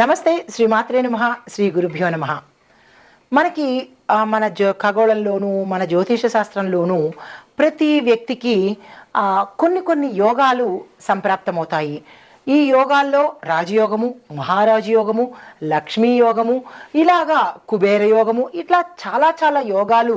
నమస్తే శ్రీ మాత్రే నమ శ్రీ గురుభ్యో నమ. మనకి మన జో ఖగోళంలోనూ మన జ్యోతిష శాస్త్రంలోనూ ప్రతి వ్యక్తికి కొన్ని కొన్ని యోగాలు సంప్రాప్తమవుతాయి. ఈ యోగాల్లో రాజయోగము మహారాజయోగము లక్ష్మీ యోగము ఇలాగా కుబేర యోగము ఇట్లా చాలా చాలా యోగాలు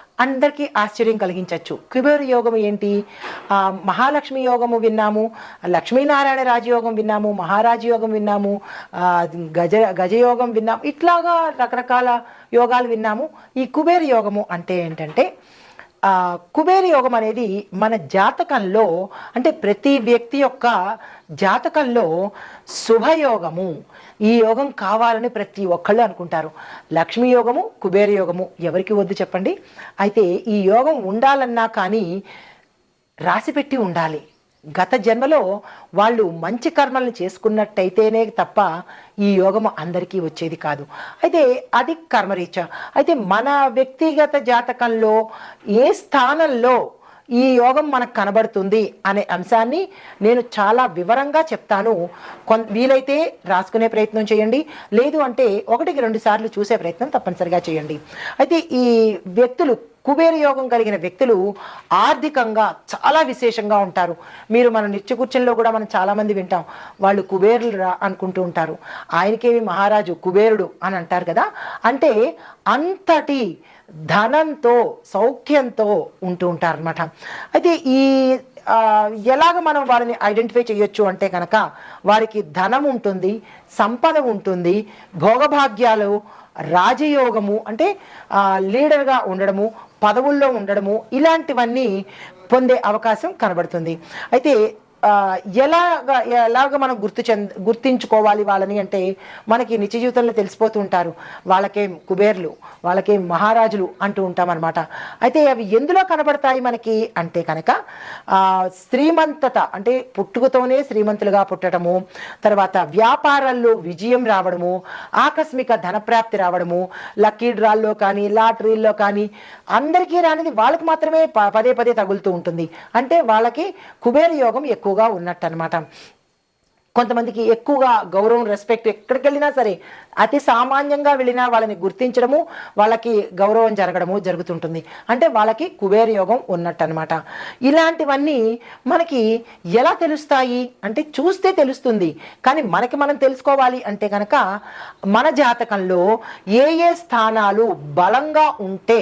అందరికీ ఆశ్చర్యం కలిగించవచ్చు కుబేరు యోగం ఏంటి? మహాలక్ష్మి యోగము విన్నాము లక్ష్మీనారాయణ రాజయోగం విన్నాము మహారాజ యోగం విన్నాము గజ గజయోగం విన్నాము ఇట్లాగా రకరకాల యోగాలు విన్నాము. ఈ కుబేరు యోగము అంటే ఏంటంటే కుబేర యోగం అనేది మన జాతకంలో అంటే ప్రతి వ్యక్తి యొక్క జాతకంలో శుభయోగము. ఈ యోగం కావాలని ప్రతి ఒక్కళ్ళు అనుకుంటారు. లక్ష్మీ యోగము కుబేర యోగము ఎవరికి వద్దు చెప్పండి. అయితే ఈ యోగం ఉండాలన్నా కానీ రాసిపెట్టి ఉండాలి. గత జన్మలో వాళ్ళు మంచి కర్మలను చేసుకున్నట్టయితేనే తప్ప ఈ యోగము అందరికీ వచ్చేది కాదు. అయితే అది కర్మరీచ అయితే మన వ్యక్తిగత జాతకంలో ఏ స్థానంలో ఈ యోగం మనకు కనబడుతుంది అనే అంశాన్ని నేను చాలా వివరంగా చెప్తాను. కొన్ వీలైతే రాసుకునే ప్రయత్నం చేయండి. లేదు అంటే ఒకటికి రెండు సార్లు చూసే ప్రయత్నం తప్పనిసరిగా చేయండి. అయితే ఈ వ్యక్తులు కుబేర యోగం కలిగిన వ్యక్తులు ఆర్థికంగా చాలా విశేషంగా ఉంటారు. మీరు మన నిత్య కూర్చొనిలో కూడా మనం చాలామంది వింటాం. వాళ్ళు కుబేరులు రా అనుకుంటూ ఉంటారు. ఆయనకేమి మహారాజు కుబేరుడు అని అంటారు కదా? అంటే అంతటి ధనంతో సౌఖ్యంతో ఉంటూ ఉంటారు అనమాట అయితే ఈ ఎలాగ మనం వారిని ఐడెంటిఫై చేయొచ్చు అంటే కనుక వారికి ధనం ఉంటుంది సంపద ఉంటుంది భోగభాగ్యాలు రాజయోగము అంటే లీడర్గా ఉండడము పదవుల్లో ఉండడము ఇలాంటివన్నీ పొందే అవకాశం కనబడుతుంది. అయితే ఎలాగ ఎలాగ మనం గుర్తు చెంద గుర్తించుకోవాలి వాళ్ళని అంటే మనకి నిత్య జీవితంలో తెలిసిపోతూ ఉంటారు. వాళ్ళకేం కుబేర్లు వాళ్ళకేం మహారాజులు అంటూ ఉంటాం అనమాట అయితే అవి ఎందులో కనబడతాయి మనకి అంటే కనుక శ్రీమంతత అంటే పుట్టుకతోనే శ్రీమంతులుగా పుట్టడము తర్వాత వ్యాపారాల్లో విజయం రావడము ఆకస్మిక ధనప్రాప్తి రావడము లక్కీ డ్రాల్లో కానీ లాటరీల్లో కానీ అందరికీ రానిది వాళ్ళకి మాత్రమే పదే పదే తగులుతూ ఉంటుంది. అంటే వాళ్ళకి కుబేర యోగం ఎక్కువగా ఉన్నట్టు అనమాట కొంతమందికి ఎక్కువగా గౌరవం రెస్పెక్ట్ ఎక్కడికి వెళ్ళినా సరే అతి సామాన్యంగా వెళ్ళినా వాళ్ళని గుర్తించడము వాళ్ళకి గౌరవం జరగడము జరుగుతుంటుంది. అంటే వాళ్ళకి కుబేర యోగం ఉన్నట్టు అనమాట ఇలాంటివన్నీ మనకి ఎలా తెలుస్తాయి? అంటే చూస్తే తెలుస్తుంది. కానీ మనకి మనం తెలుసుకోవాలి అంటే కనుక మన జాతకంలో ఏ ఏ స్థానాలు బలంగా ఉంటే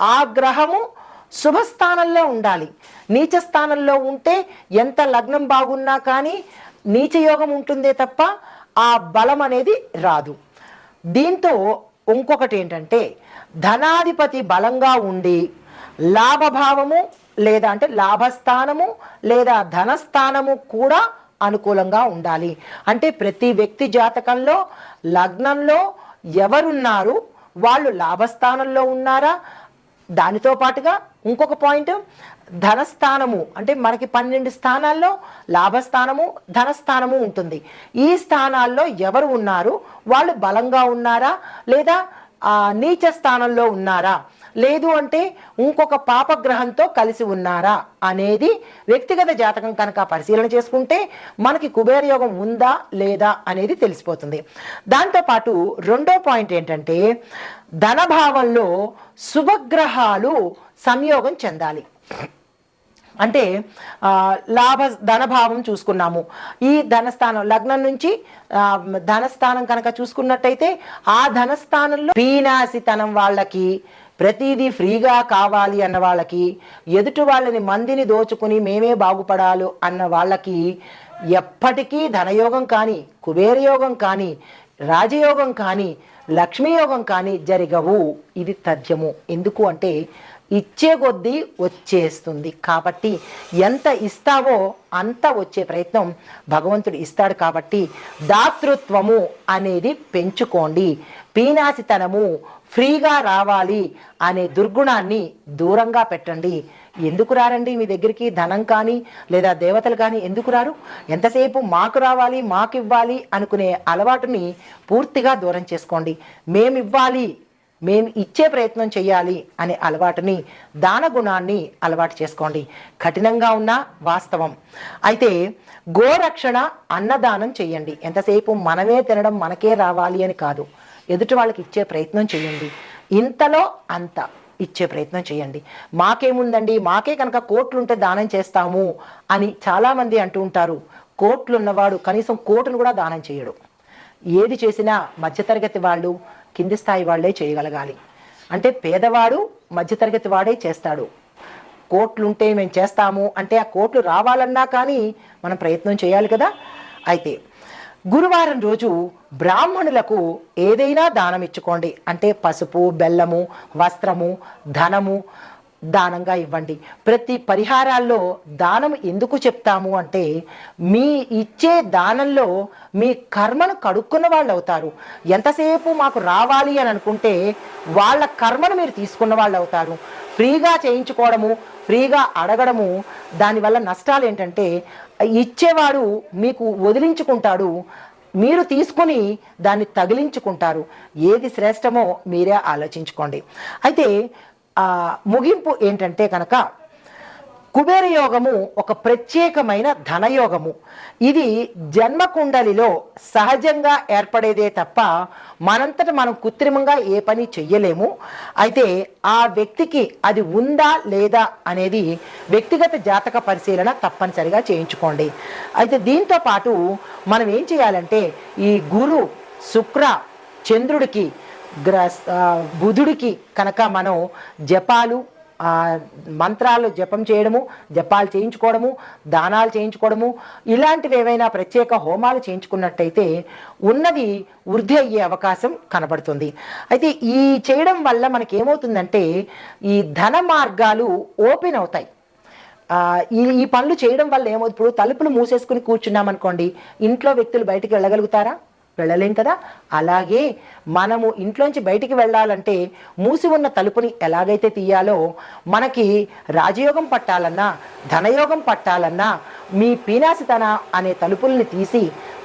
ఆ గ్రహము శుభస్థానంలో ఉండాలి. నీచ స్థానంలో ఉంటే ఎంత లగ్నం బాగున్నా కానీ నీచ యోగం ఉంటుందే తప్ప ఆ బలం అనేది రాదు. దీంతో ఇంకొకటి ఏంటంటే ధనాధిపతి బలంగా ఉండి లాభభావము లేదా అంటే లాభస్థానము లేదా ధనస్థానము కూడా అనుకూలంగా ఉండాలి. అంటే ప్రతి వ్యక్తి జాతకంలో లగ్నంలో ఎవరున్నారు? వాళ్ళు లాభస్థానంలో ఉన్నారా? దానితో పాటుగా ఇంకొక పాయింట్ ధనస్థానము. అంటే మనకి పన్నెండు స్థానాల్లో లాభస్థానము ధనస్థానము ఉంటుంది. ఈ స్థానాల్లో ఎవరు ఉన్నారు? వాళ్ళు బలంగా ఉన్నారా? లేదా నీచ స్థానంలో ఉన్నారా? లేదు అంటే ఇంకొక పాపగ్రహంతో కలిసి ఉన్నారా అనేది వ్యక్తిగత జాతకం కనుక పరిశీలన చేసుకుంటే మనకి కుబేర యోగం ఉందా లేదా అనేది తెలిసిపోతుంది. దాంతోపాటు రెండో పాయింట్ ఏంటంటే ధనభావంలో శుభగ్రహాలు సంయోగం చెందాలి. అంటే లాభ ధనభావం చూసుకున్నాము. ఈ ధనస్థానం లగ్నం నుంచి ధనస్థానం కనుక చూసుకున్నట్టయితే ఆ ధనస్థానంలో పీనాసితనం వాళ్ళకి ప్రతిదీ ఫ్రీగా కావాలి అన్న వాళ్ళకి ఎదుటి వాళ్ళని మందిని దోచుకుని మేమే బాగుపడాలి అన్న వాళ్ళకి ఎప్పటికీ ధనయోగం కానీ కుబేరయోగం కానీ రాజయోగం కానీ లక్ష్మీయోగం కానీ జరగవు. ఇది తథ్యము. ఎందుకు అంటే ఇచ్చే కొద్దీ వచ్చేస్తుంది. కాబట్టి ఎంత ఇస్తావో అంత వచ్చే ప్రయత్నం భగవంతుడు ఇస్తాడు కాబట్టి దాతృత్వము అనేది పెంచుకోండి. పీనాసితనము ఫ్రీగా రావాలి అనే దుర్గుణాన్ని దూరంగా పెట్టండి. ఎందుకు రారండి మీ దగ్గరికి? ధనం కానీ లేదా దేవతలు కానీ ఎందుకు రారు? ఎంతసేపు మాకు రావాలి మాకు ఇవ్వాలి అనుకునే అలవాటుని పూర్తిగా దూరం చేసుకోండి. మేమివ్వాలి మేము ఇచ్చే ప్రయత్నం చేయాలి అనే అలవాటుని దాన గుణాన్ని అలవాటు చేసుకోండి. కఠినంగా ఉన్న వాస్తవం. అయితే గోరక్షణ అన్నదానం చేయండి. ఎంతసేపు మనమే తినడం మనకే రావాలి అని కాదు. ఎదుటి వాళ్ళకి ఇచ్చే ప్రయత్నం చేయండి. ఇంతలో అంత ఇచ్చే ప్రయత్నం చేయండి. మాకేముందండి? మాకే కనుక కోట్లుంటే దానం చేస్తాము అని చాలామంది అంటూ ఉంటారు. కోట్లున్నవాడు కనీసం కోటును కూడా దానం చేయడు. ఏది చేసినా మధ్యతరగతి వాళ్ళు కింది స్థాయి వాళ్ళే చేయగలగాలి. అంటే పేదవాడు మధ్యతరగతి వాడే చేస్తాడు. కోట్లుంటే మేము చేస్తాము అంటే ఆ కోట్లు రావాలన్నా కానీ మనం ప్రయత్నం చేయాలి కదా. అయితే గురువారం రోజు బ్రాహ్మణులకు ఏదైనా దానం ఇచ్చుకోండి అంటే పసుపు బెల్లము వస్త్రము ధనము దానంగా ఇవ్వండి. ప్రతి పరిహారాల్లో దానం ఎందుకు చెప్తాము అంటే మీ ఇచ్చే దానంలో మీ కర్మను కడుక్కున్న వాళ్ళు అవుతారు ఎంతసేపు మాకు రావాలి అని అనుకుంటే వాళ్ళ కర్మను మీరు తీసుకున్న వాళ్ళు అవుతారు ఫ్రీగా చేయించుకోవడము ఫ్రీగా అడగడము దానివల్ల నష్టాలు ఏంటంటే ఇచ్చేవాడు మీకు వదిలించుకుంటాడు మీరు తీసుకొని దాన్ని తగిలించుకుంటారు. ఏది శ్రేష్టమో మీరే ఆలోచించుకోండి. అయితే ముగింపు ఏంటంటే కనుక కుబేర యోగము ఒక ప్రత్యేకమైన ధనయోగము ఇది జన్మకుండలిలో సహజంగా ఏర్పడేదే తప్ప మనంతట మనం కృత్రిమంగా ఏ పని చెయ్యలేము. అయితే ఆ వ్యక్తికి అది ఉందా లేదా అనేది వ్యక్తిగత జాతక పరిశీలన తప్పనిసరిగా చేయించుకోండి. అయితే దీంతో పాటు మనం ఏం చేయాలంటే ఈ గురు శుక్ర చంద్రుడికి గ్ర బుధుడికి కనుక మనం జపాలు మంత్రాలు జపం చేయడము జపాలు చేయించుకోవడము దానాలు చేయించుకోవడము ఇలాంటివి ఏవైనా ప్రత్యేక హోమాలు చేయించుకున్నట్టయితే ఉన్నది వృద్ధి అయ్యే అవకాశం కనబడుతుంది. అయితే ఈ చేయడం వల్ల మనకి ఏమవుతుందంటే ఈ ధన మార్గాలు ఓపెన్ అవుతాయి. ఈ ఈ పనులు చేయడం వల్ల ఏమవుతుంది? ఇప్పుడు తలుపులు మూసేసుకుని కూర్చున్నాం అనుకోండి ఇంట్లో వ్యక్తులు బయటికి వెళ్ళగలుగుతారా? వెళ్ళలేం కదా? అలాగే మనము ఇంట్లోంచి బయటికి వెళ్ళాలంటే మూసి ఉన్న తలుపుని ఎలాగైతే తీయాలో మనకి రాజయోగం పట్టాలన్నా ధనయోగం పట్టాలన్నా మీ పీనాసితన అనే తలుపుల్ని తీసి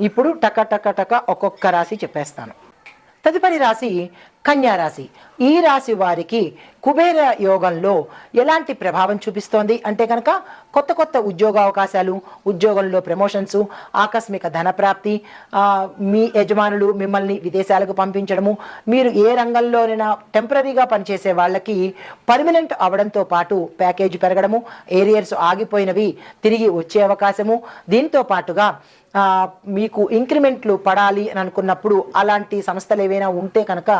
ఇప్పుడు టక టక టక ఒక్కొక్క రాశి చెప్పేస్తాను. తదుపరి రాశి కన్యా రాశి. ఈ రాశి వారికి కుబేర యోగంలో ఎలాంటి ప్రభావం చూపిస్తోంది? అంటే కనుక కొత్త కొత్త ఉద్యోగ అవకాశాలు ఉద్యోగంలో ప్రమోషన్స్ ఆకస్మిక ధనప్రాప్తి మీ యజమానులు మిమ్మల్ని విదేశాలకు పంపించడము మీరు ఏ రంగంలోనైనా టెంపరీగా పనిచేసే వాళ్ళకి పర్మనెంట్ అవడంతో పాటు ప్యాకేజ్ పెరగడము ఏరియర్స్ ఆగిపోయినవి తిరిగి వచ్చే అవకాశము దీంతో పాటుగా మీకు ఇంక్రిమెంట్లు పడాలి అని అనుకున్నప్పుడు అలాంటి సంస్థలు ఏవైనా ఉంటే కనుక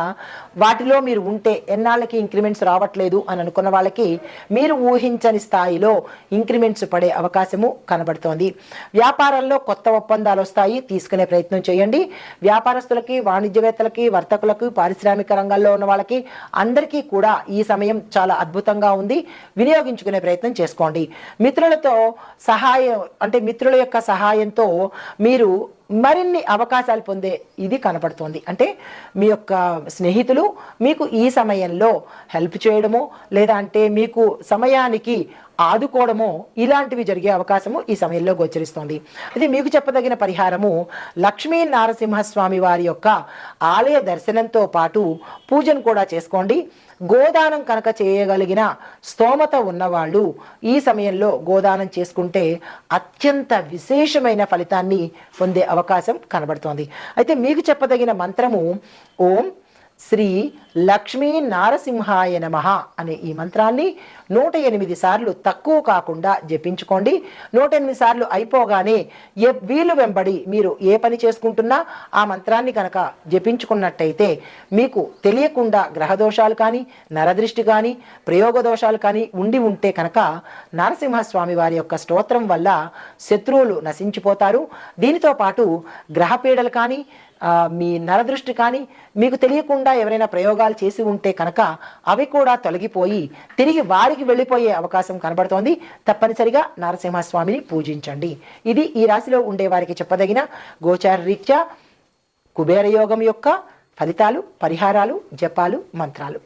వాటిలో మీరు ఉంటే ఎన్నాళ్ళకి ఇంక్రిమెంట్స్ రావట్లేదు అని అనుకున్న వాళ్ళకి మీరు ఊహించని స్థాయిలో ఇంక్రిమెంట్స్ పడే అవకాశము కనబడుతోంది. వ్యాపారంలో కొత్త ఒప్పందాలు వస్తాయి. తీసుకునే ప్రయత్నం చేయండి. వ్యాపారస్తులకి వాణిజ్యవేత్తలకి వర్తకులకు పారిశ్రామిక రంగాల్లో ఉన్న వాళ్ళకి అందరికీ కూడా ఈ సమయం చాలా అద్భుతంగా ఉంది. వినియోగించుకునే ప్రయత్నం చేసుకోండి. మిత్రులతో సహాయం అంటే మిత్రుల యొక్క సహాయంతో మీరు మరిన్ని అవకాశాలు పొందే ఇది కనపడుతోంది. అంటే మీ యొక్క స్నేహితులు మీకు ఈ సమయంలో హెల్ప్ చేయడము లేదా అంటే మీకు సమయానికి ఆదుకోవడమో ఇలాంటివి జరిగే అవకాశము ఈ సమయంలో గోచరిస్తోంది. అది మీకు చెప్పదగిన పరిహారము లక్ష్మీ నారసింహస్వామి వారి యొక్క ఆలయ దర్శనంతో పాటు పూజను కూడా చేసుకోండి. గోదానం కనుక చేయగలిగిన స్తోమత ఉన్నవాళ్ళు ఈ సమయంలో గోదానం చేసుకుంటే అత్యంత విశేషమైన ఫలితాన్ని పొందే అవకాశం కనబడుతోంది. అయితే మీకు చెప్పదగిన మంత్రము ఓం శ్రీ లక్ష్మీ నారసింహాయ నమ అనే ఈ మంత్రాన్ని నూట ఎనిమిది సార్లు తక్కువ కాకుండా జపించుకోండి. నూట ఎనిమిది సార్లు అయిపోగానే ఏ వీలు వెంబడి మీరు ఏ పని చేసుకుంటున్నా ఆ మంత్రాన్ని కనుక జపించుకున్నట్టయితే మీకు తెలియకుండా గ్రహదోషాలు కానీ నరదృష్టి కానీ ప్రయోగ దోషాలు కానీ ఉండి ఉంటే కనుక నరసింహస్వామి వారి యొక్క స్తోత్రం వల్ల శత్రువులు నశించిపోతారు. దీనితో పాటు గ్రహపీడలు కానీ మీ నరదృష్టి కానీ మీకు తెలియకుండా ఎవరైనా ప్రయోగాలు చేసి ఉంటే కనుక అవి కూడా తొలగిపోయి తిరిగి వారికి వెళ్ళిపోయే అవకాశం కనబడుతోంది. తప్పనిసరిగా నరసింహస్వామిని పూజించండి. ఇది ఈ రాశిలో ఉండే వారికి చెప్పదగిన గోచార రీత్యా కుబేర యోగం యొక్క ఫలితాలు పరిహారాలు జపాలు మంత్రాలు.